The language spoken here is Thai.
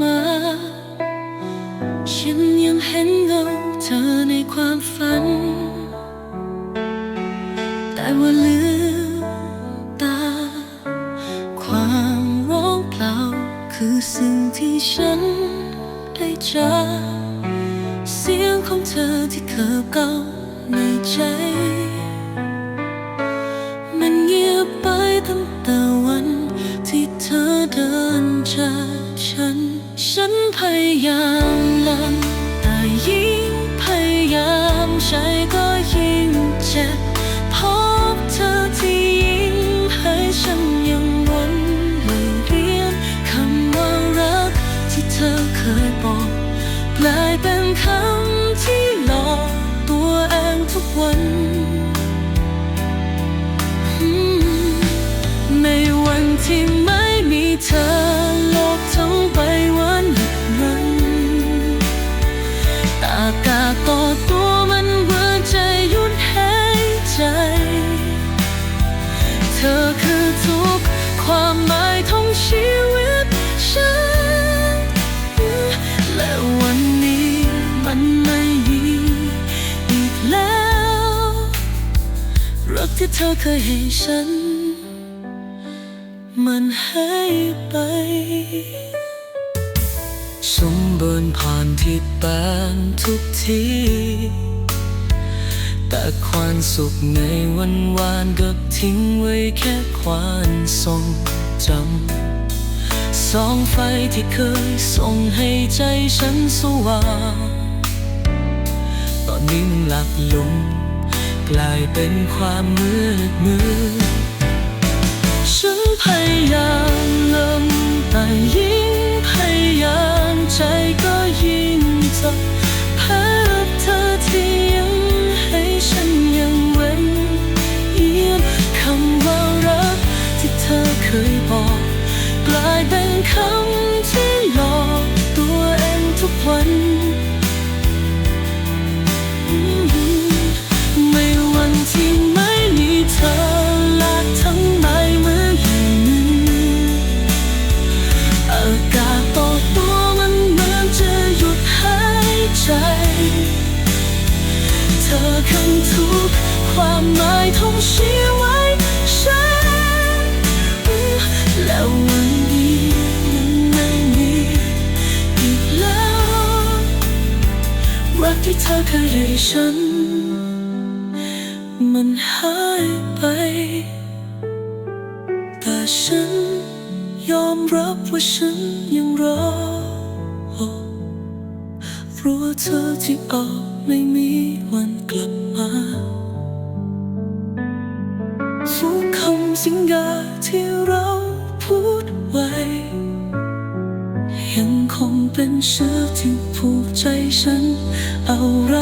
มา ฉันยังเห็นเงาเธอในความฝัน แต่ว่าลืมตา ความร้องเปล่าคือสิ่งที่ฉันได้เจอเสียงของเธอที่เคยเก่าในใจมันเงียบไปตั้งแต่วันที่เธอเดินจาก ฉันพยายามลำแต่ยิ่งพยายามใจก็ยิ่งเจ็บพบเธอที่ยิ่งให้ฉันยังวนเวียนคำว่ารักที่เธอเคยบอกกลายเป็นคำที่หลอกตัวเองทุกวันในวันที่ไม่มีเธอ รักที่เธอเคยให้ฉัน มันหายไปสมบูรณ์ผ่านที่แปนทุกที แต่ความสุขในวันวานก็ทิ้งไว้แค่ความทรงจำสองไฟที่เคยส่งให้ใจฉันสว่าง ตอนนี้มันหลับลง กลายเป็นความมืดมืดฉันพยายามลมแต่ยิ่งพย ความหมายของชีวิตฉันแล้ววันนี้มันไม่มีอีกแล้วรักที่เธอเคยให้ฉัน มันหายไป แต่ฉันยอมรับว่าฉันยังรอรู้ว่าเธอที่ออกไม่มีวันกลับมา สัญญาที่เราพูดไว้ ยังคงเป็นเชื้อที่ผูกใจฉันเอาไร